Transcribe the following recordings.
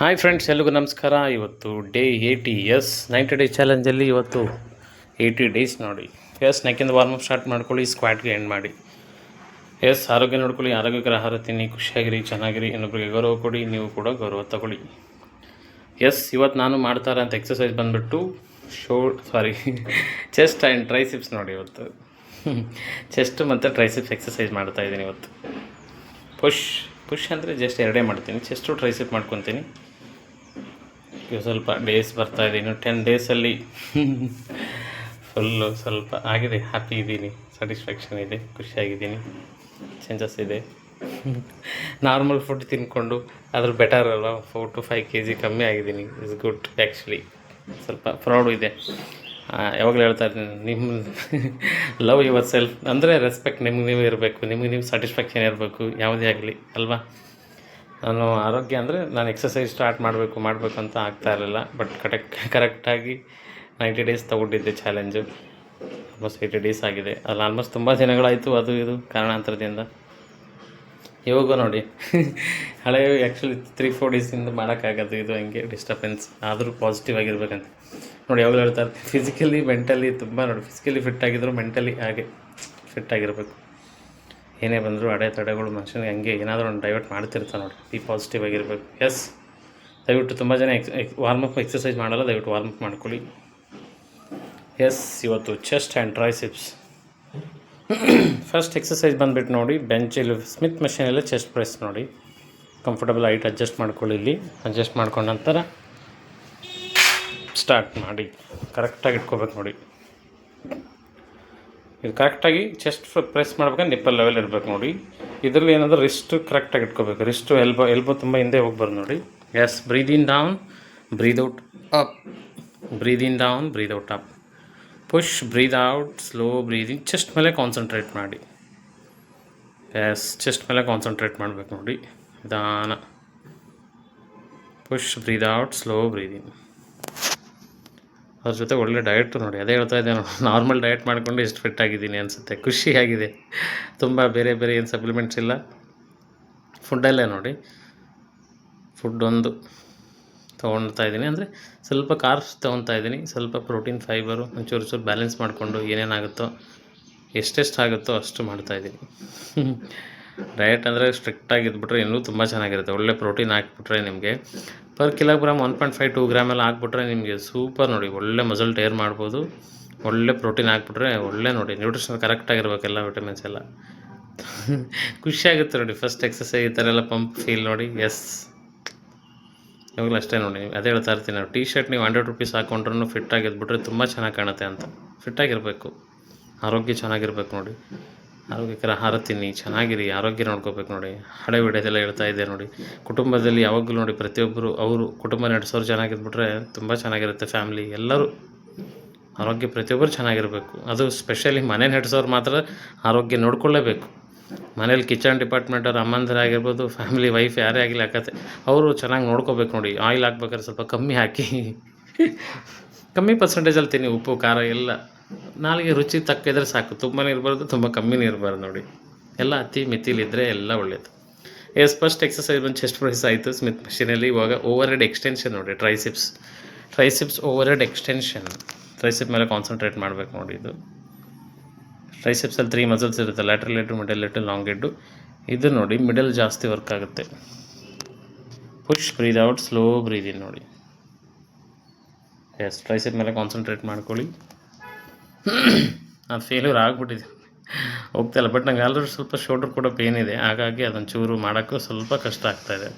Hi friends, ಎಲ್ರಿಗೂ ನಮಸ್ಕಾರ. ಇವತ್ತು day eighty, yes, ninety days ಚಾಲೆಂಜಲ್ಲಿ ಇವತ್ತು ಏಯ್ಟಿ ಡೇಸ್ ನೋಡಿ. ಎಸ್, ನೆಕ್ಕಿಂದ ವಾರ್ಮಪ್ ಸ್ಟಾರ್ಟ್ ಮಾಡ್ಕೊಳ್ಳಿ ಸ್ಕ್ವಾಟ್ಗೆ ಎಂಡ್ ಮಾಡಿ. ಎಸ್, ಆರೋಗ್ಯ ನೋಡ್ಕೊಳ್ಳಿ, ಆರೋಗ್ಯಕರ ಆಹಾರ ತಿನ್ನಿ, ಖುಷಿಯಾಗಿರಿ, ಚೆನ್ನಾಗಿರಿ ಇನ್ನೊಬ್ಬರಿಗೆ ಗೌರವ ಕೊಡಿ, ನೀವು ಕೂಡ ಗೌರವ ತಗೊಳ್ಳಿ. ಎಸ್, ಇವತ್ತು ನಾನು ಮಾಡ್ತಾರೆ ಅಂತ ಎಕ್ಸಸೈಸ್ ಬಂದುಬಿಟ್ಟು show sorry chest and triceps ನೋಡಿ ಇವತ್ತು. ಚೆಸ್ಟ್ ಮತ್ತು ಟ್ರೈಸಿಪ್ಸ್ ಎಕ್ಸಸೈಸ್ ಮಾಡ್ತಾಯಿದ್ದೀನಿ ಇವತ್ತು. ಪುಷ್ ಪುಷ್ ಅಂದರೆ ಜಸ್ಟ್ ಎರಡೇ ಮಾಡ್ತೀನಿ. ಚೆಸ್ಟು ಟ್ರೈಸಿಪ್ ಮಾಡ್ಕೊತೀನಿ. ಇವು ಸ್ವಲ್ಪ ಡೇಸ್ ಬರ್ತಾ ಇನ್ನು ಟೆನ್ ಡೇಸಲ್ಲಿ ಫುಲ್ಲು ಸ್ವಲ್ಪ ಆಗಿದೆ. ಹ್ಯಾಪಿ ಇದ್ದೀನಿ. ಸ್ಯಾಟಿಸ್ಫ್ಯಾಕ್ಷನ್ ಇದೆ. ಖುಷಿಯಾಗಿದ್ದೀನಿ. ಚೇಂಜಸ್ ಇದೆ. ನಾರ್ಮಲ್ ಫುಡ್ ತಿಂದ್ಕೊಂಡು ಅದ್ರ ಬೆಟರ್ ಅಲ್ಲ four to five K G ಕಮ್ಮಿ ಆಗಿದ್ದೀನಿ. ಇಸ್ ಗುಡ್ ಆ್ಯಕ್ಚುಲಿ ಸ್ವಲ್ಪ ಪ್ರೌಡು ಇದೆ. ಯಾವಾಗಲೂ ಹೇಳ್ತಾ ಇರ್ತೀನಿ. ನಿಮ್ಮ ಲವ್ ಯುವರ್ ಸೆಲ್ಫ್ ಅಂದರೆ ರೆಸ್ಪೆಕ್ಟ್ ನಿಮ್ಗೆ ನೀವು ಇರಬೇಕು. ನಿಮಗೆ ನೀವು ಸ್ಯಾಟಿಸ್ಫ್ಯಾಕ್ಷನ್ ಇರಬೇಕು. ಯಾವುದೇ ಆಗಲಿ. ಅಲ್ವಾ? ನಾನು ಆರೋಗ್ಯ ಅಂದರೆ ನಾನು ಎಕ್ಸಸೈಸ್ ಸ್ಟಾರ್ಟ್ ಮಾಡಬೇಕು ಮಾಡಬೇಕು ಅಂತ ಆಗ್ತಾ ಇರಲಿಲ್ಲ. ಬಟ್ ಕರೆಕ್ಟ್ ಕರೆಕ್ಟಾಗಿ ನೈಂಟಿ ಡೇಸ್ ತಗೊಂಡಿದ್ದೆ ಚಾಲೆಂಜು ಆಲ್ಮೋಸ್ಟ್ ಏಯ್ಟಿ ಡೇಸ್ ಆಗಿದೆ. ಅಲ್ಲಿ ಆಲ್ಮೋಸ್ಟ್ ತುಂಬ ದಿನಗಳಾಯಿತು ಅದು ಇದು ಕಾರಣಾಂತರದಿಂದ. ಇವಾಗ ನೋಡಿ. ಹಳೆ ಆ್ಯಕ್ಚುಲಿ ತ್ರೀ ಫೋರ್ ಡೇಸಿಂದ ಮಾಡೋಕ್ಕಾಗದು ಇದು ಹಂಗೆ ಡಿಸ್ಟರ್ಬೆನ್ಸ್ ಆದರೂ ಪಾಸಿಟಿವ್ ಆಗಿರ್ಬೇಕಂತ. ನೋಡಿ, ಯಾವಾಗಲೂ ಹೇಳ್ತಾರೆ ಫಿಸಿಕಲಿ ಮೆಂಟಲಿ ತುಂಬ ನೋಡಿ. ಫಿಸಿಕಲಿ ಫಿಟ್ ಆಗಿದ್ರು ಮೆಂಟಲಿ ಹಾಗೆ ಫಿಟ್ ಆಗಿರಬೇಕು. ಏನೇ ಬಂದರೂ ಅಡೆತಡೆಗಳು ಮನುಷ್ಯನಿಗೆ ಹಂಗೆ ಏನಾದರೂ ಒಂದು ಡೈವರ್ಟ್ ಮಾಡ್ತಿರ್ತಾನೆ ನೋಡಿ ಬಿ ಪಾಸಿಟಿವ್ ಆಗಿರಬೇಕು. ಎಸ್ ದಯವಿಟ್ಟು ತುಂಬ ಜನ ಎಕ್ಸ್ ಎಕ್ ವಾರ್ಮಪ್ ಎಕ್ಸಸೈಸ್ ಮಾಡಲ್ಲ, ದಯವಿಟ್ಟು ವಾರ್ಮಪ್ ಮಾಡ್ಕೊಳ್ಳಿ. ಎಸ್ ಇವತ್ತು chest and triceps first exercise ಬಂದುಬಿಟ್ಟು ನೋಡಿ ಬೆಂಚಲ್ಲಿ ಸ್ಮಿತ್ ಮೆಷಿನಲ್ಲೇ ಚೆಸ್ಟ್ ಪ್ರೆಸ್ ನೋಡಿ. ಕಂಫರ್ಟಬಲ್ ಹೈಟ್ ಅಡ್ಜಸ್ಟ್ ಮಾಡ್ಕೊಳ್ಳಿ ಇಲ್ಲಿ. ಅಡ್ಜಸ್ಟ್ ಮಾಡ್ಕೊಂಡ ನಂತರ ಸ್ಟಾರ್ಟ್ ಮಾಡಿ. ಕರೆಕ್ಟಾಗಿ ಇಟ್ಕೋಬೇಕು ನೋಡಿ. ಇದು ಕರೆಕ್ಟಾಗಿ ಚೆಸ್ಟ್ ಪ್ರೆಸ್ ಮಾಡ್ಬೇಕಾದ್ರೆ ನಿಪ್ಪಲ್ ಲೆವೆಲ್ ಇರಬೇಕು ನೋಡಿ. ಇದರಲ್ಲಿ ಏನಂದ್ರೆ ರಿಸ್ಟ್ ಕರೆಕ್ಟಾಗಿ ಇಟ್ಕೋಬೇಕು. ರಿಸ್ಟು ಎಲ್ಬೋ ಎಲ್ಬೋ ತುಂಬ ಹಿಂದೆ ಹೋಗ್ಬಾರ್ದು ನೋಡಿ. Yes breathe down breathe out up breathe down breathe out up push breathe out slow breathing chest ಮೇಲೆ ಕಾನ್ಸಂಟ್ರೇಟ್ ಮಾಡಿ. ಎಸ್ ಚೆಸ್ಟ್ ಮೇಲೆ ಕಾನ್ಸಂಟ್ರೇಟ್ ಮಾಡಬೇಕು ನೋಡಿ. ನಿಧಾನ. Push breathe out slow breathing ಅದ್ರ ಜೊತೆ ಒಳ್ಳೆ ಡಯಟು ನೋಡಿ. ಅದೇ ಹೇಳ್ತಾ ಇದ್ದೆ ನಾರ್ಮಲ್ ಡಯಟ್ ಮಾಡಿಕೊಂಡು ಇಷ್ಟು ಫಿಟ್ ಆಗಿದ್ದೀನಿ ಅನಿಸುತ್ತೆ. ಖುಷಿಯಾಗಿದೆ ತುಂಬ ಬೇರೆ ಬೇರೆ ಏನು ಸಪ್ಲಿಮೆಂಟ್ಸ್ ಇಲ್ಲ. ಫುಡ್ಡಲ್ಲೇ ನೋಡಿ. ಫುಡ್ ಒಂದು ತೊಗೊಳ್ತಾ ಇದ್ದೀನಿ. ಅಂದರೆ ಸ್ವಲ್ಪ ಕಾರ್ಬ್ಸ್ ತೊಗೊತಾ ಇದ್ದೀನಿ. ಸ್ವಲ್ಪ ಪ್ರೋಟೀನ್ ಫೈಬರು ಒಂಚೂರು ಚೂರು ಬ್ಯಾಲೆನ್ಸ್ ಮಾಡಿಕೊಂಡು ಏನೇನಾಗುತ್ತೋ, ಎಷ್ಟೆಷ್ಟು ಆಗುತ್ತೋ ಅಷ್ಟು ಮಾಡ್ತಾಯಿದ್ದೀನಿ ಡಯಟ್ ಅಂದರೆ ಸ್ಟ್ರಿಕ್ಟಾಗಿ ಇದ್ಬಿಟ್ರೆ ಇನ್ನೂ ತುಂಬ ಚೆನ್ನಾಗಿರುತ್ತೆ. ಒಳ್ಳೆ ಪ್ರೋಟೀನ್ ಹಾಕ್ಬಿಟ್ರೆ ನಿಮಗೆ per kilogram one point five two ಗ್ರಾಮೆಲ್ಲ ಹಾಕ್ಬಿಟ್ರೆ ನಿಮಗೆ ಸೂಪರ್ ನೋಡಿ, ಒಳ್ಳೆ ಮಸಲ್ ಟೇರ್ ಮಾಡ್ಬೋದು. ಒಳ್ಳೆ ಪ್ರೋಟೀನ್ ಹಾಕ್ಬಿಟ್ರೆ ಒಳ್ಳೆ ನೋಡಿ ನ್ಯೂಟ್ರಿಷನ್ ಕರೆಕ್ಟಾಗಿರ್ಬೇಕೆಲ್ಲ ವಿಟಮಿನ್ಸ್ ಎಲ್ಲ ಖುಷಿಯಾಗುತ್ತೆ ನೋಡಿ ಫಸ್ಟ್ ಎಕ್ಸಸೈಸ್ ಈ ಥರ ಎಲ್ಲ ಪಂಪ್ ಫೀಲ್ ನೋಡಿ ಎಸ್ ಯಾವಾಗಲೂ ಅಷ್ಟೇ ನೋಡಿ, ಅದೇ ಹೇಳ್ತಾ ಇರ್ತೀನಿ ನಾವು ಟೀ ಶರ್ಟ್ ನೀವು ಹಂಡ್ರೆಡ್ ರುಪೀಸ್ ಹಾಕೊಂಡ್ರೂ ಫಿಟ್ ಆಗಿದ್ಬಿಟ್ರೆ ತುಂಬ ಚೆನ್ನಾಗಿ ಕಾಣುತ್ತೆ ಅಂತ. ಫಿಟ್ಟಾಗಿರಬೇಕು ಆರೋಗ್ಯ ಚೆನ್ನಾಗಿರ್ಬೇಕು ನೋಡಿ. ಆರೋಗ್ಯಕರ ಆಹಾರ ತಿನ್ನಿ, ಚೆನ್ನಾಗಿರಿ, ಆರೋಗ್ಯ ನೋಡ್ಕೋಬೇಕು ನೋಡಿ. ಹಳೆ ವಿಡಿಯೋದೆಲ್ಲ ಹೇಳ್ತಾ ಇದ್ದೆ ನೋಡಿ. ಕುಟುಂಬದಲ್ಲಿ ಯಾವಾಗಲೂ ನೋಡಿ ಪ್ರತಿಯೊಬ್ಬರು ಅವರು ಕುಟುಂಬ ನಡೆಸೋರು ಚೆನ್ನಾಗಿದ್ಬಿಟ್ರೆ ತುಂಬ ಚೆನ್ನಾಗಿರುತ್ತೆ ಫ್ಯಾಮ್ಲಿ. ಎಲ್ಲರೂ ಆರೋಗ್ಯ ಪ್ರತಿಯೊಬ್ಬರು ಚೆನ್ನಾಗಿರಬೇಕು. ಅದು ಸ್ಪೆಷಲಿ ಮನೆ ನಡೆಸೋರು ಮಾತ್ರ ಆರೋಗ್ಯ ನೋಡ್ಕೊಳ್ಳೇಬೇಕು. ಮನೇಲಿ ಕಿಚನ್ ಡಿಪಾರ್ಟ್ಮೆಂಟ್ ಅವ್ರ ಅಮ್ಮಂದಿರಾಗಿರ್ಬೋದು ಫ್ಯಾಮಿಲಿ ವೈಫ್ ಯಾರೇ ಆಗಲಿ ಹಾಕತ್ತೆ ಅವರು ಚೆನ್ನಾಗಿ ನೋಡ್ಕೋಬೇಕು ನೋಡಿ. ಆಯಿಲ್ ಹಾಕ್ಬೇಕಾದ್ರೆ ಸ್ವಲ್ಪ ಕಮ್ಮಿ ಹಾಕಿ. ಕಮ್ಮಿ ಪರ್ಸೆಂಟೇಜಲ್ಲಿ ತಿನ್ನಿ, ಉಪ್ಪು, ಖಾರ ಎಲ್ಲ. ನಾಲಿಗೆ ರುಚಿ ತಕ್ಕಿದ್ರೆ ಸಾಕು. ತುಂಬನೇ ಇರಬಾರ್ದು ತುಂಬ ಕಮ್ಮಿನೇ ಇರಬಾರ್ದು ನೋಡಿ. ಎಲ್ಲ ಅತಿ ಮಿತಿಲಿದ್ದರೆ ಎಲ್ಲ ಒಳ್ಳೆಯದು ಎಸ್ ಫಸ್ಟ್ ಎಕ್ಸಸೈಸ್ ಬಂದು ಚೆಸ್ಟ್ ಪ್ರೈಸ್ ಆಯಿತು ಸ್ಮಿತ್ ಮಷೀನಲ್ಲಿ. ಇವಾಗ ಓವರ್ ಹೆಡ್ ಎಕ್ಸ್ಟೆನ್ಷನ್ ನೋಡಿ triceps triceps overhead extension tricep ಮೇಲೆ ಕಾನ್ಸಂಟ್ರೇಟ್ ಮಾಡಬೇಕು ನೋಡಿ ಇದು. ಟ್ರೈಸಿಪ್ಸಲ್ಲಿ ತ್ರೀ ಮಸಲ್ಸ್ ಇರುತ್ತೆ lateral head middle head long head ಇದು ನೋಡಿ ಮಿಡಲ್ ಜಾಸ್ತಿ ವರ್ಕ್ ಆಗುತ್ತೆ. Push breathe out slow breathing ನೋಡಿ. ಎಸ್ ಟ್ರೈಸಿಪ್ ಮೇಲೆ ಕಾನ್ಸಂಟ್ರೇಟ್ ಮಾಡ್ಕೊಳ್ಳಿ. ನಾನು ಫೇಲ್ಯೂರ್ ಆಗಿಬಿಟ್ಟಿದೆ. ಹೋಗ್ತಾಯಿಲ್ಲ ಬಟ್ ನಂಗೆ ಆಲ್ರೆಡಿ ಸ್ವಲ್ಪ ಶೋಲ್ಡರ್ ಕೂಡ ಪೇನ್ ಇದೆ. ಹಾಗಾಗಿ ಅದನ್ನು ಚೂರು ಮಾಡೋಕ್ಕೂ ಸ್ವಲ್ಪ ಕಷ್ಟ ಆಗ್ತಾಯಿದೆ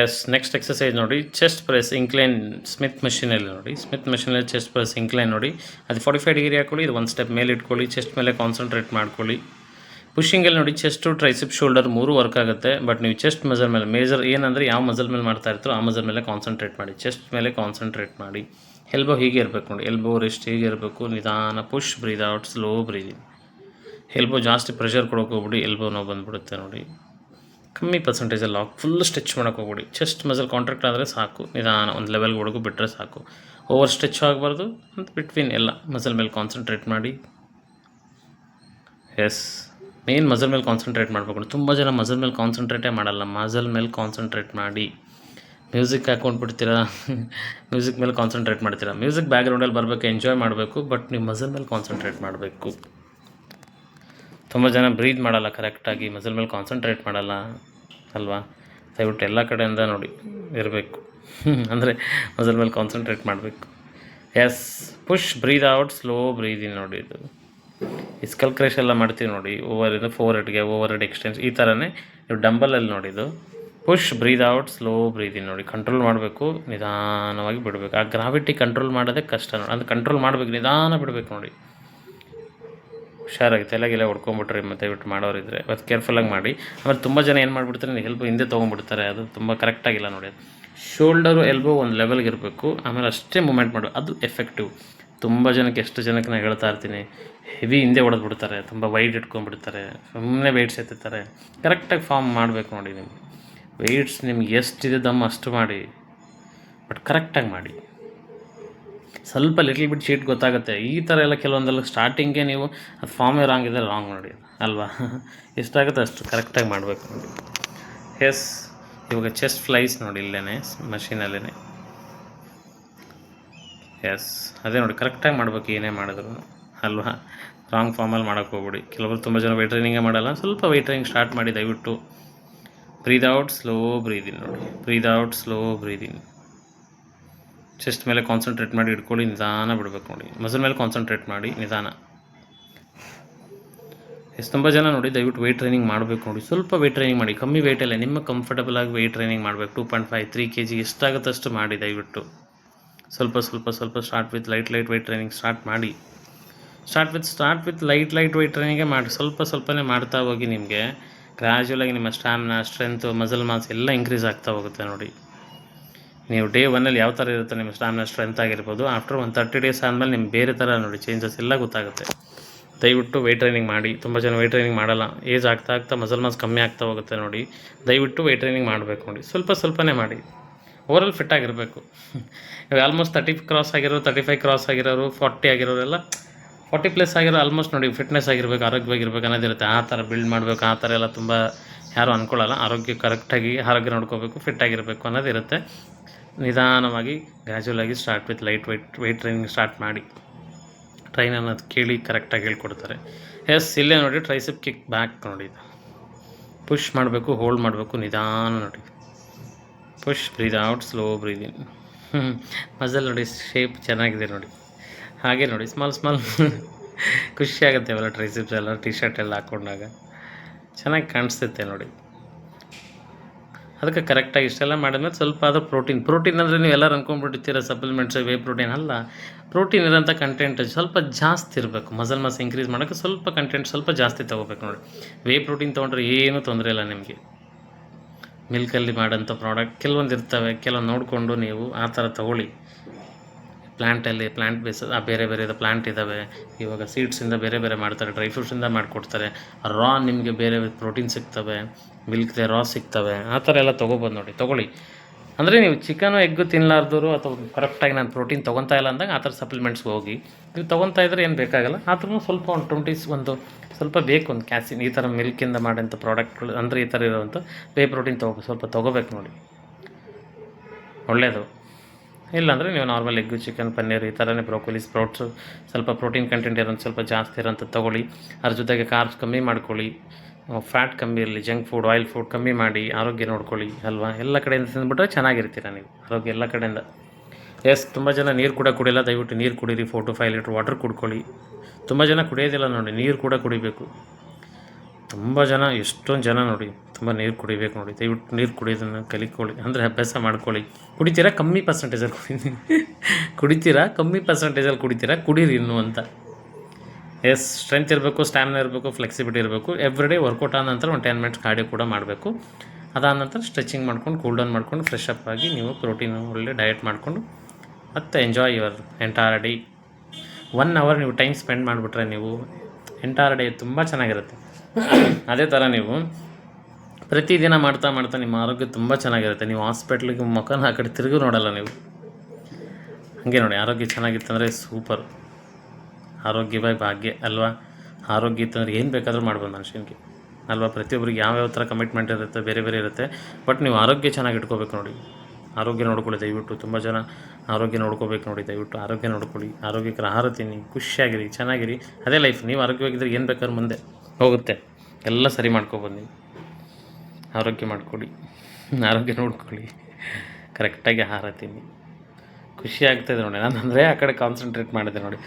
ಎಸ್ ನೆಕ್ಸ್ಟ್ ಎಕ್ಸಸೈಸ್ ನೋಡಿ ಚೆಸ್ಟ್ ಪ್ರೆಸ್ ಇಂಕ್ಲೈನ್ ಸ್ಮಿತ್ ಮಷಿನಲ್ಲಿ ನೋಡಿ. ಸ್ಮಿತ್ ಮಷಿನಲ್ಲಿ ಚೆಸ್ಟ್ ಪ್ರೆಸ್ ಇಂಕ್ಲೈನ್ ನೋಡಿ. ಅದು ಫಾರ್ಟಿ ಫೈವ್ ಡಿಗ್ರಿ ಹಾಕೊಳ್ಳಿ, ಇದು ಒಂದು ಸ್ಟೆಪ್ ಮೇಲೆ ಇಟ್ಕೊಳ್ಳಿ ಚೆಸ್ಟ್ ಮೇಲೆ ಕಾನ್ಸಂಟ್ರೇಟ್ ಮಾಡ್ಕೊಳ್ಳಿ. ಪುಷಿಂಗಲ್ಲಿ ನೋಡಿ ಚೆಸ್ಟು ಟ್ರೈಸಿಪ್ ಶೋಲ್ಡರ್ ಮೂರು ವರ್ಕ್ ಆಗುತ್ತೆ. ಬಟ್ ನೀವು ಚೆಸ್ಟ್ ಮಜಲ್ ಮೇಲೆ ಮೇಜರ್ ಏನಂದರೆ ಯಾವ ಮಜಲ್ ಮೇಲೆ ಮಾಡ್ತಾ ಇರ್ತೀರೋ ಆ ಮಜಲ್ ಮೇಲೆ ಕಾನ್ಸಂಟ್ರೇಟ್ ಮಾಡಿ. ಚೆಸ್ಟ್ ಮೇಲೆ ಕಾನ್ಸಂಟ್ರೇಟ್ ಮಾಡಿ. ಎಲ್ಬೋ ಹೀಗೆ ಇರಬೇಕು ನೋಡಿ. ಎಲ್ಬೋ ರೆಸ್ಟ್ ಹೀಗೆ ಇರಬೇಕು. ನಿಧಾನ push breathe out slow breathing elbow ಜಾಸ್ತಿ ಪ್ರೆಷರ್ ಕೊಡೋಕೆ ಹೋಗ್ಬಿಡಿ. ಎಲ್ಬೋ ನೋವು ಬಂದುಬಿಡುತ್ತೆ ನೋಡಿ. ಕಮ್ಮಿ ಪರ್ಸೆಂಟೇಜಲ್ಲಿ ಲಾಕ್ ಫುಲ್ ಸ್ಟ್ರೆಚ್ ಮಾಡೋಕೆ ಹೋಗ್ಬಿಡಿ. ಚೆಸ್ಟ್ ಮಸಲ್ ಕಾಂಟ್ರಾಕ್ಟ್ ಆದರೆ ಸಾಕು. ನಿಧಾನ ಒಂದು ಲೆವೆಲ್ಗೆ ಹುಡುಗು ಬಿಟ್ಟರೆ ಸಾಕು. ಓವರ್ ಸ್ಟ್ರೆಚ್ ಆಗಬಾರ್ದು. ಅಂತ ಬಿಟ್ವೀನ್ ಎಲ್ಲ ಮಸಲ್ ಮೇಲೆ ಕಾನ್ಸಂಟ್ರೇಟ್ ಮಾಡಿ. ಎಸ್ ಮೇನ್ ಮಸಲ್ ಮೇಲೆ ಕಾನ್ಸಂಟ್ರೇಟ್ ಮಾಡಬೇಕು ತುಂಬ ಜನ ಮಸಲ್ ಮೇಲೆ ಕಾನ್ಸಂಟ್ರೇಟೇ ಮಾಡಲ್ಲ. ಮಸಲ್ ಮೇಲೆ ಕಾನ್ಸಂಟ್ರೇಟ್ ಮಾಡಿ. ಮ್ಯೂಸಿಕ್ ಹಾಕ್ಕೊಂಡು ಬಿಡ್ತೀರಾ? ಮ್ಯೂಸಿಕ್ ಮೇಲೆ ಕಾನ್ಸಂಟ್ರೇಟ್ ಮಾಡ್ತೀರಾ? ಮ್ಯೂಸಿಕ್ ಬ್ಯಾಕ್ಗ್ರೌಂಡಲ್ಲಿ ಬರಬೇಕು ಎಂಜಾಯ್ ಮಾಡಬೇಕು ಬಟ್ ನೀವು ಮಸಲ್ ಮೇಲೆ ಕಾನ್ಸಂಟ್ರೇಟ್ ಮಾಡಬೇಕು. ತುಂಬ ಜನ ಬ್ರೀತ್ ಮಾಡಲ್ಲ ಕರೆಕ್ಟಾಗಿ ಮಸಲ್ ಮೇಲೆ ಕಾನ್ಸಂಟ್ರೇಟ್ ಮಾಡಲ್ಲ, ಅಲ್ವಾ? ದಯವಿಟ್ಟು ಎಲ್ಲ ಕಡೆಯಿಂದ ನೋಡಿ, ಇರಬೇಕು. ಅಂದರೆ ಮಸಲ್ ಮೇಲೆ ಕಾನ್ಸಂಟ್ರೇಟ್ ಮಾಡಬೇಕು. Yes push breathe out slow breathing ನೋಡಿ ಇದು. ಇಸ್ಕಲ್ ಸ್ಕಲ್ ಕ್ರೇಶ್ ಎಲ್ಲ ಮಾಡ್ತೀವಿ ನೋಡಿ ಓವರ್ ಇದು ಫೋರ್ ಹೆಡ್ಗೆ ಓವರ್ ಎಡ್ ಎಕ್ಸ್ಟೆನ್ಸ್ ಈ ಥರನೇ ನೀವು ಡಂಬಲಲ್ಲಿ ನೋಡಿದ್ದು push breathe out slow breathe ನೋಡಿ ಕಂಟ್ರೋಲ್ ಮಾಡಬೇಕು, ನಿಧಾನವಾಗಿ ಬಿಡಬೇಕು. ಆ ಗ್ರಾವಿಟಿ ಕಂಟ್ರೋಲ್ ಮಾಡೋದೇ ಕಷ್ಟ ನೋಡಿ ಅದು ಕಂಟ್ರೋಲ್ ಮಾಡಬೇಕು, ನಿಧಾನ ಬಿಡಬೇಕು ನೋಡಿ. ಹುಷಾರಾಗಿ ತಲೆಗೆಲ್ಲ ಹೊಡ್ಕೊಂಬಿಟ್ರಿ ಮತ್ತೆ ಬಿಟ್ಟು ಮಾಡೋರಿದ್ರೆ ಮತ್ತು ಕೇರ್ಫುಲ್ಲಾಗಿ ಮಾಡಿ. ಆಮೇಲೆ ತುಂಬ ಜನ ಏನು ಮಾಡಿಬಿಡ್ತಾರೆ ಹೆಲ್ಪ್ ಹಿಂದೆ ತೊಗೊಂಡ್ಬಿಡ್ತಾರೆ, ಅದು ತುಂಬ ಕರೆಕ್ಟಾಗಿಲ್ಲ ನೋಡಿ. ಶೋಲ್ಡರು ಎಲ್ಬೋ ಒಂದು ಲೆವೆಲ್ಗೆ ಇರಬೇಕು, ಆಮೇಲೆ ಅಷ್ಟೇ ಮೂಮೆಂಟ್ ಮಾಡು, ಅದು ಎಫೆಕ್ಟಿವ್ ತುಂಬ ಜನಕ್ಕೆ ಎಷ್ಟು ಜನಕ್ಕೆ ನಾನು ಹೇಳ್ತಾ ಇರ್ತೀನಿ ಹೆವಿ ಹಿಂದೆ ಹೊಡೆದ್ಬಿಡ್ತಾರೆ ತುಂಬ ವೈಡ್ ಇಟ್ಕೊಂಡ್ಬಿಡ್ತಾರೆ ಸುಮ್ಮನೆ ವೆಯ್ಟ್ಸ್ ಎತ್ತಿರ್ತಾರೆ ಕರೆಕ್ಟಾಗಿ ಫಾರ್ಮ್ ಮಾಡಬೇಕು ನೋಡಿ ನೀವು ವೆಯ್ಟ್ಸ್ ನಿಮ್ಗೆ ಎಷ್ಟಿದೆ ದಮ್ಮ ಅಷ್ಟು ಮಾಡಿ ಬಟ್ ಕರೆಕ್ಟಾಗಿ ಮಾಡಿ. ಸ್ವಲ್ಪ ಲಿಟ್ಲ್ ಬಿಟ್ ಶೀಟ್ ಗೊತ್ತಾಗುತ್ತೆ. ಈ ಥರ ಎಲ್ಲ ಕೆಲವೊಂದೆಲ್ಲ ಸ್ಟಾರ್ಟಿಂಗೇ ನೀವು ಅದು ಫಾರ್ಮೇ ರಾಂಗ್ ಇದೆ ರಾಂಗ್ ನೋಡಿ, ಅಲ್ವಾ? ಎಷ್ಟಾಗುತ್ತೆ ಅಷ್ಟು ಕರೆಕ್ಟಾಗಿ ಮಾಡಬೇಕು ನೋಡಿ. ಎಸ್ ಇವಾಗ ಚೆಸ್ಟ್ ಫ್ಲೈಸ್ ನೋಡಿ ಇಲ್ಲೇ ಮಷೀನಲ್ಲೇ ಎಸ್ ಅದೇ ನೋಡಿ ಕರೆಕ್ಟಾಗಿ ಮಾಡಬೇಕು ಏನೇ ಮಾಡಿದ್ರು, ಅಲ್ವಾ? ರಾಂಗ್ ಫಾರ್ಮಲ್ಲಿ ಮಾಡೋಕ್ಕೆ ಹೋಗ್ಬಿಡಿ. ಕೆಲವರು ತುಂಬ ಜನ ವೆಯ್ಟ್ ಟ್ರೈನಿಂಗೇ ಮಾಡಲ್ಲ, ಸ್ವಲ್ಪ ವೆಯ್ಟ್ ಟ್ರೈನಿಂಗ್ ಸ್ಟಾರ್ಟ್ ಮಾಡಿ ದಯವಿಟ್ಟು ಬ್ರೀದ್ ಔಟ್ ಸ್ಲೋ ಬ್ರೀದಿಂಗ್ ನೋಡಿ. Breathe out slow breathing chest ಮೇಲೆ ಕಾನ್ಸಂಟ್ರೇಟ್ ಮಾಡಿ ಇಟ್ಕೊಳ್ಳಿ ನಿಧಾನ ಬಿಡಬೇಕು ನೋಡಿ. ಮಸಲ್ ಮೇಲೆ ಕಾನ್ಸಂಟ್ರೇಟ್ ಮಾಡಿ, ನಿಧಾನ. ಎಷ್ಟು ತುಂಬ ಜನ ನೋಡಿ, ದಯವಿಟ್ಟು ವೆಯ್ಟ್ ಟ್ರೈನಿಂಗ್ ಮಾಡಬೇಕು ನೋಡಿ. ಸ್ವಲ್ಪ ವೆಯ್ಟ್ ಟ್ರೈನಿಂಗ್ ಮಾಡಿ. ಕಮ್ಮಿ ವೆಯ್ಟಲ್ಲೇ ನಿಮ್ಮ ಕಂಫರ್ಟಬಲ್ ಆಗಿ ವೆಯ್ಟ್ ಟ್ರೈನಿಂಗ್ ಮಾಡಬೇಕು. Two point five three K G ಎಷ್ಟಾಗುತ್ತೆ ಅಷ್ಟು ಮಾಡಿ ದಯವಿಟ್ಟು. ಸ್ವಲ್ಪ ಸ್ವಲ್ಪ ಸ್ವಲ್ಪ start with light light weight training start ಮಾಡಿ. Start with start with light light weight ಟ್ರೈನಿಂಗೇ ಮಾಡಿ. ಸ್ವಲ್ಪ, ಸ್ವಲ್ಪನೇ ಮಾಡ್ತಾ ಹೋಗಿ ನಿಮಗೆ. ಗ್ರ್ಯಾಜುವಲಾಗಿ ನಿಮ್ಮ ಸ್ಟ್ಯಾಮಿನಾ ಸ್ಟ್ರೆಂತು ಮಸಲ್ ಮಾಸ್ ಎಲ್ಲ ಇನ್ಕ್ರೀಸ್ ಆಗ್ತಾ ಹೋಗುತ್ತೆ ನೋಡಿ. ನೀವು ಡೇ ಒನ್ನಲ್ಲಿ ಯಾವ ಥರ ಇರುತ್ತೆ ನಿಮ್ಮ ಸ್ಟ್ಯಾಮಿನಾ ಸ್ಟ್ರೆಂತ್ ಆಗಿರ್ಬೋದು ಆಫ್ಟರ್ ಒಂದು ತರ್ಟಿ ಡೇಸ್ ಆದಮೇಲೆ ನಿಮ್ಗೆ ಬೇರೆ ಥರ ನೋಡಿ ಚೇಂಜಸ್ ಎಲ್ಲ ಗೊತ್ತಾಗುತ್ತೆ. ದಯವಿಟ್ಟು ವೆಯ್ಟ್ ಟ್ರೈನಿಂಗ್ ಮಾಡಿ, ತುಂಬ ಜನ ವೆಯ್ಟ್ ಟ್ರೈನಿಂಗ್ ಮಾಡಲ್ಲ. ಏಜ್ ಆಗ್ತಾ ಆಗ್ತಾ ಮಸಲ್ ಮಾಸ್ ಕಮ್ಮಿ ಆಗ್ತಾ ಹೋಗುತ್ತೆ ನೋಡಿ. ದಯವಿಟ್ಟು ವೆಯ್ಟ್ ಟ್ರೈನಿಂಗ್ ಮಾಡಬೇಕು ನೋಡಿ. ಸ್ವಲ್ಪ ಸ್ವಲ್ಪನೇ ಮಾಡಿ. ಓವರಲ್ ಫಿಟ್ ಆಗಿರಬೇಕು. ಆಲ್ಮೋಸ್ಟ್ ತರ್ಟಿ ಕ್ರಾಸ್ ಆಗಿರೋರು ತರ್ಟಿ ಫೈವ್ ಕ್ರಾಸ್ ಆಗಿರೋರು ಫಾರ್ಟಿ ಆಗಿರೋರೆಲ್ಲ ಫಾರ್ಟಿ ಪ್ಲಸ್ ಆಗಿರೋ ಆಲ್ಮೋಸ್ಟ್ ನೋಡಿ ಫಿಟ್ನೆಸ್ ಆಗಿರ್ಬೇಕು, ಆರೋಗ್ಯವಾಗಿರ್ಬೇಕು ಅನ್ನೋದಿರುತ್ತೆ. ಆ ಥರ ಬಿಲ್ಡ್ ಮಾಡಬೇಕು, ಆ ಥರ ಎಲ್ಲ ತುಂಬ ಯಾರೂ ಅಂದ್ಕೊಳ್ಳಲ್ಲ ಆರೋಗ್ಯ ಕರೆಕ್ಟಾಗಿ ಆರೋಗ್ಯ ನೋಡ್ಕೋಬೇಕು ಫಿಟ್ ಆಗಿರಬೇಕು ಅನ್ನೋದಿರುತ್ತೆ. ನಿಧಾನವಾಗಿ ಗ್ರ್ಯಾಜುವಲಾಗಿ start with light weight weight training start ಮಾಡಿ. ಟ್ರೈನ್ ಅನ್ನೋದು ಕೇಳಿ ಕರೆಕ್ಟಾಗಿ ಹೇಳ್ಕೊಡ್ತಾರೆ. ಎಸ್ ಇಲ್ಲೇ ನೋಡಿ ಟ್ರೈಸಿಪ್ ಕಿಕ್ ಬ್ಯಾಕ್ ನೋಡಿ. ಪುಷ್ ಮಾಡಬೇಕು ಹೋಲ್ಡ್ ಮಾಡಬೇಕು, ನಿಧಾನ ನೋಡಿ. Push breathe out slow breathing ಹ್ಞೂ ಮಜಲ್ ನೋಡಿ ಶೇಪ್ ಚೆನ್ನಾಗಿದೆ ನೋಡಿ. ಹಾಗೆ ನೋಡಿ ಸ್ಮಾಲ್ ಸ್ಮಾಲ್ ಖುಷಿ ಆಗುತ್ತೆ ಅವೆಲ್ಲ ಟ್ರೈಸಿಪ್ಸ್ ಎಲ್ಲ ಟಿ ಶರ್ಟ್ ಎಲ್ಲ ಹಾಕ್ಕೊಂಡಾಗ ಚೆನ್ನಾಗಿ ಕಾಣಿಸ್ತೈತೆ ನೋಡಿ. ಅದಕ್ಕೆ ಕರೆಕ್ಟಾಗಿ ಇಷ್ಟೆಲ್ಲ ಮಾಡಿದ್ಮೇಲೆ ಸ್ವಲ್ಪ ಆದರೂ ಪ್ರೋಟೀನ್ ಪ್ರೋಟೀನ್ ಅಂದರೆ ನೀವು ಎಲ್ಲರೂ ಅಂದ್ಕೊಂಡ್ಬಿಟ್ಟಿರ್ತೀರ ಸಪ್ಲಿಮೆಂಟ್ಸ್ ವೇ ಪ್ರೋಟೀನ್ ಅಲ್ಲ. ಪ್ರೋಟೀನ್ ಇರೋಂಥ ಕಂಟೆಂಟ್ ಸ್ವಲ್ಪ ಜಾಸ್ತಿ ಇರಬೇಕು ಮಸಲ್ ಮಸ್ ಇನ್ಕ್ರೀಸ್ ಮಾಡೋಕ್ಕೆ ಸ್ವಲ್ಪ ಕಂಟೆಂಟ್ ಸ್ವಲ್ಪ ಜಾಸ್ತಿ ತೊಗೋಬೇಕು ನೋಡಿ. ವೇ ಪ್ರೋಟೀನ್ ತೊಗೊಂಡ್ರೆ ಏನೂ ತೊಂದರೆ ಇಲ್ಲ ನಿಮಗೆ. ಮಿಲ್ಕಲ್ಲಿ ಮಾಡೋಂಥ ಪ್ರಾಡಕ್ಟ್ ಕೆಲವೊಂದು ಇರ್ತವೆ ಕೆಲವೊಂದು ನೋಡಿಕೊಂಡು ನೀವು ಆ ಥರ ತೊಗೊಳ್ಳಿ. ಪ್ಲ್ಯಾಂಟಲ್ಲಿ ಪ್ಲ್ಯಾಂಟ್ ಬೇಸ್ ಬೇರೆ ಬೇರೆ ಪ್ಲ್ಯಾಂಟ್ ಇದ್ದಾವೆ ಇವಾಗ ಸೀಡ್ಸಿಂದ ಬೇರೆ ಬೇರೆ ಮಾಡ್ತಾರೆ ಡ್ರೈ ಫ್ರೂಟ್ಸಿಂದ ಮಾಡಿಕೊಡ್ತಾರೆ. ರಾ ನಿಮಗೆ ಬೇರೆ ಪ್ರೋಟೀನ್ ಸಿಗ್ತವೆ ಮಿಲ್ಕ್ದೆ ರಾ ಸಿಗ್ತವೆ, ಆ ಥರ ಎಲ್ಲ ತೊಗೊಬೋದು ನೋಡಿ, ತೊಗೊಳ್ಳಿ. ಅಂದರೆ ನೀವು ಚಿಕನು ಎಗ್ಗು ತಿನ್ನಲಾರ್ದವರು ಅಥವಾ ಕರೆಕ್ಟಾಗಿ ನಾನು ಪ್ರೋಟೀನ್ ತೊಗೊತಾ ಇಲ್ಲ ಅಂದಾಗ ಆ ಥರ ಸಪ್ಲಿಮೆಂಟ್ಸ್ಗೆ ಹೋಗಿ, ನೀವು ತೊಗೊತಾ ಇದ್ರೆ ಏನು ಬೇಕಾಗಲ್ಲ ಆದ್ರೂ ಸ್ವಲ್ಪ ಒಂದು ಟ್ವೆಂಟೀಸ್ ಒಂದು ಸ್ವಲ್ಪ ಬೇಕು ಒಂದು ಕ್ಯಾಸಿನ್ ಈ ಥರ ಮಿಲ್ಕಿಂದ ಮಾಡೋಂಥ ಪ್ರಾಡಕ್ಟ್ಗಳು ಅಂದರೆ ಈ ಥರ ಇರೋವಂಥ ಬೇ ಪ್ರೋಟೀನ್ ತೊಗೋ, ಸ್ವಲ್ಪ ತೊಗೋಬೇಕು ನೋಡಿ. ಒಳ್ಳೆಯದು ಇಲ್ಲಾಂದರೆ ನೀವು ನಾರ್ಮಲ್ ಎಗ್ಗು, ಚಿಕನ್, ಪನ್ನೀರ್ ಈ ಥರನೇ ಬ್ರೋಕೊಲಿ ಸ್ಪ್ರೌಟ್ಸು, ಸ್ವಲ್ಪ ಪ್ರೋಟೀನ್ ಕಂಟೆಂಟ್ ಇರೋದು ಸ್ವಲ್ಪ ಜಾಸ್ತಿ ಇರೋಂಥದ್ದು ತೊಗೊಳ್ಳಿ. ಅದ್ರ ಜೊತೆಗೆ ಕಾರ್ಬ್ಸ್ ಕಮ್ಮಿ ಮಾಡ್ಕೊಳ್ಳಿ. ಫ್ಯಾಟ್ ಕಮ್ಮಿ ಇರಲಿ, ಜಂಕ್ ಫುಡ್, ಆಯಿಲ್ ಫುಡ್ ಕಮ್ಮಿ ಮಾಡಿ, ಆರೋಗ್ಯ ನೋಡ್ಕೊಳ್ಳಿ, ಅಲ್ವಾ? ಎಲ್ಲ ಕಡೆಯಿಂದ ತಿಂದ್ಬಿಟ್ರೆ ಚೆನ್ನಾಗಿರ್ತೀರ ನೀವು, ಆರೋಗ್ಯ ಎಲ್ಲ ಕಡೆಯಿಂದ. ಎಸ್ ತುಂಬ ಜನ ನೀರು ಕೂಡ ಕುಡಿಯಲ್ಲ, ದಯವಿಟ್ಟು ನೀರು ಕುಡೀರಿ, four to five litre water ಕುಡ್ಕೊಳ್ಳಿ. ತುಂಬ ಜನ ಕುಡಿಯೋದಿಲ್ಲ ನೋಡಿ, ನೀರು ಕೂಡ ಕುಡಿಬೇಕು. ತುಂಬ ಜನ, ಎಷ್ಟೊಂದು ಜನ ನೋಡಿ, ತುಂಬ ನೀರು ಕುಡಿಬೇಕು ನೋಡಿ. ದಯವಿಟ್ಟು ನೀರು ಕುಡಿಯೋದನ್ನು ಕಲಿಕೊಳ್ಳಿ. ಅಂದರೆ ಅಭ್ಯಾಸ ಮಾಡ್ಕೊಳ್ಳಿ. ಕುಡಿತೀರಾ? ಕಮ್ಮಿ ಪರ್ಸೆಂಟೇಜಲ್ಲಿ ಕುಡಿತೀನಿ. ಕುಡಿತೀರಾ? ಕಮ್ಮಿ ಪರ್ಸೆಂಟೇಜಲ್ಲಿ ಕುಡಿತೀರಾ? ಕುಡೀರಿ ಇನ್ನು ಅಂತ. ಎಸ್ ಸ್ಟ್ರೆಂತ್ ಇರಬೇಕು ಸ್ಟ್ಯಾಮಿನಾ ಇರಬೇಕು ಫ್ಲೆಕ್ಸಿಬಿಲಿಟಿ ಇರಬೇಕು. ಎವ್ರಿ ಡೇ ವರ್ಕೌಟ್ ಆದ ನಂತರ ಒಂದು ಟೆನ್ ಮಿನಿಟ್ಸ್ ಕಾರ್ಡಿಯೋ ಕೂಡ ಮಾಡಬೇಕು. ಅದಾದ ನಂತರ ಸ್ಟ್ರೆಚಿಂಗ್ ಮಾಡ್ಕೊಂಡು ಕೂಲ್ ಡೌನ್ ಮಾಡ್ಕೊಂಡು ಫ್ರೆಶ್ ಅಪ್ ಆಗಿ ನೀವು ಪ್ರೋಟೀನ್ ಒಳ್ಳೆ ಡಯಟ್ ಮಾಡಿಕೊಂಡು, ಮತ್ತು enjoy your entire day one hour ನೀವು ಟೈಮ್ ಸ್ಪೆಂಡ್ ಮಾಡಿಬಿಟ್ರೆ ನೀವು ಎಂಟೈರ್ ಡೇ ತುಂಬ ಚೆನ್ನಾಗಿರುತ್ತೆ. ಅದೇ ಥರ ನೀವು ಪ್ರತಿದಿನ ಮಾಡ್ತಾ ಮಾಡ್ತಾ ನಿಮ್ಮ ಆರೋಗ್ಯ ತುಂಬ ಚೆನ್ನಾಗಿರುತ್ತೆ. ನೀವು ಹಾಸ್ಪಿಟ್ಲಿಗೆ ಮುಖನ ಆ ಕಡೆ ತಿರುಗಿ ನೋಡಲ್ಲ ನೀವು. ಹಾಗೆ ನೋಡಿ, ಆರೋಗ್ಯ ಚೆನ್ನಾಗಿತ್ತಂದರೆ ಸೂಪರ್ ಆರೋಗ್ಯವಾಗಿ ಭಾಗ್ಯ ಅಲ್ವಾ? ಆರೋಗ್ಯ ಇತ್ತಂದ್ರೆ ಏನು ಬೇಕಾದರೂ ಮಾಡ್ಬೋದು ಮನುಷ್ಯನಿಗೆ. ಅಲ್ವಾ? ಪ್ರತಿಯೊಬ್ಬರಿಗೆ ಯಾವ್ಯಾವ ಥರ ಕಮಿಟ್ಮೆಂಟ್ ಇರುತ್ತೆ, ಬೇರೆ ಬೇರೆ ಇರುತ್ತೆ. ಬಟ್ ನೀವು ಆರೋಗ್ಯ ಚೆನ್ನಾಗಿ ಇಟ್ಕೋಬೇಕು ನೋಡಿ. ಆರೋಗ್ಯ ನೋಡ್ಕೊಳ್ಳಿ, ದಯವಿಟ್ಟು ತುಂಬ ಜನ ಆರೋಗ್ಯ ನೋಡ್ಕೋಬೇಕು ನೋಡಿ, ದಯವಿಟ್ಟು ಆರೋಗ್ಯ ನೋಡ್ಕೊಳ್ಳಿ. ಆರೋಗ್ಯಕರ ಆಹಾರ ತಿನ್ನಿ, ಖುಷಿಯಾಗಿರಿ, ಚೆನ್ನಾಗಿರಿ. ಅದೇ ಲೈಫ್ ನೀವು ಆರೋಗ್ಯವಾಗಿದ್ದರೆ ಏನು ಬೇಕಾದ್ರೂ ಮುಂದೆ. ಹೋಗುತ್ತೆ. ಎಲ್ಲ ಸರಿ ಮಾಡ್ಕೊಬೋದು ಆರೋಗ್ಯ ಮಾಡ್ಕೊಳ್ಳಿ ಆರೋಗ್ಯ ನೋಡ್ಕೊಳ್ಳಿ. ಕರೆಕ್ಟಾಗಿ ಆಹಾರ ತಿನ್ನಿ. ಖುಷಿ ಆಗ್ತಾಯಿದೆ ನೋಡಿ. ನಾನು ಅಂದರೆ ಆ ಕಡೆ ಕಾನ್ಸಂಟ್ರೇಟ್ ಮಾಡಿದೆ ನೋಡಿ.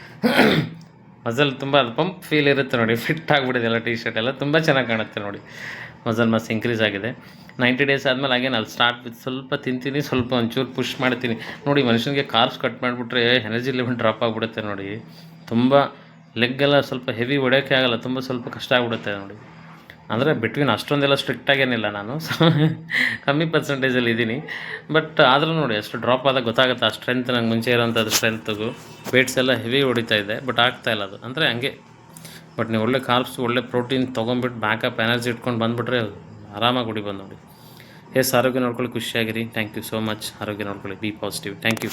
ಮಸಲ್ ತುಂಬ ಪಂಪ್ ಫೀಲ್ ಇರುತ್ತೆ ನೋಡಿ. ಫಿಟ್ ಆಗಿಬಿಟ್ಟಿದೆ ಎಲ್ಲ ಟಿ ಶರ್ಟ್ ಎಲ್ಲ. ತುಂಬ ಚೆನ್ನಾಗಿ ಕಾಣುತ್ತೆ ನೋಡಿ. ಮಸಲ್ ಮಸ್ ಇನ್ಕ್ರೀಸ್ ಆಗಿದೆ. ನೈಂಟಿ ಡೇಸ್ ಆದಮೇಲೆ ಹಾಗೆ ನಾನು ಸ್ಟಾರ್ಟ್ ವಿತ್ ಸ್ವಲ್ಪ ತಿಂತೀನಿ, ಸ್ವಲ್ಪ ಒಂಚೂರು ಪುಷ್ ಮಾಡ್ತೀನಿ. ನೋಡಿ, ಮನುಷ್ಯನಿಗೆ ಕಾರ್ಸ್ ಕಟ್ ಮಾಡಿಬಿಟ್ರೆ ಎನರ್ಜಿ ಲೆವೆಲ್ ಡ್ರಾಪ್ ಆಗಿಬಿಡುತ್ತೆ ನೋಡಿ. ತುಂಬ ಲೆಗ್ ಎಲ್ಲ ಸ್ವಲ್ಪ ಹೆವಿ ಹೊಡೆಯೋಕ್ಕೆ ಆಗಲ್ಲ, ತುಂಬ ಸ್ವಲ್ಪ ಕಷ್ಟ ಆಗ್ಬಿಡುತ್ತೆ ನೋಡಿ. ಅಂದರೆ ಬಿಟ್ವೀನ್ ಅಷ್ಟೊಂದೆಲ್ಲ ಸ್ಟ್ರಿಕ್ಟ್ ಆಗೇನಿಲ್ಲ ನಾನು. ಕಮ್ಮಿ ಪರ್ಸೆಂಟೇಜಲ್ಲಿ ಇದ್ದೀನಿ. ಬಟ್ ಆದರೂ ನೋಡಿ, ಅಷ್ಟು ಡ್ರಾಪ್ ಆದಾಗ ಗೊತ್ತಾಗುತ್ತೆ, ಆ ಸ್ಟ್ರೆಂತ್ ನಂಗೆ ಮುಂಚೆ ಇರೋಂಥದ್ದು ಸ್ಟ್ರೆಂತ್ಗೂ ವೇಟ್ಸ್ ಎಲ್ಲ ಹೆವಿ ಹೊಡಿತಾ ಇದೆ ಬಟ್ ಆಗ್ತಾ ಇಲ್ಲ ಅದು. ಅಂದರೆ ಹಂಗೆ. ಬಟ್ ನೀವು ಒಳ್ಳೆ ಕಾರ್ಬ್ಸ್ ಒಳ್ಳೆ ಪ್ರೋಟೀನ್ ತೊಗೊಂಬಿಟ್ಟು ಬ್ಯಾಕಪ್ ಎನರ್ಜಿ ಇಟ್ಕೊಂಡು ಬಂದುಬಿಟ್ರೆ ಆರಾಮಾಗಿ ಹೊಡಿಬೋದು ನೋಡಿ. ಎಸ್ ಆರೋಗ್ಯ ನೋಡ್ಕೊಳ್ಳಿ, ಖುಷಿಯಾಗಿರಿ. ಥ್ಯಾಂಕ್ ಯು ಸೋ ಮಚ್ ಆರೋಗ್ಯ ನೋಡ್ಕೊಳ್ಳಿ. B positive thank you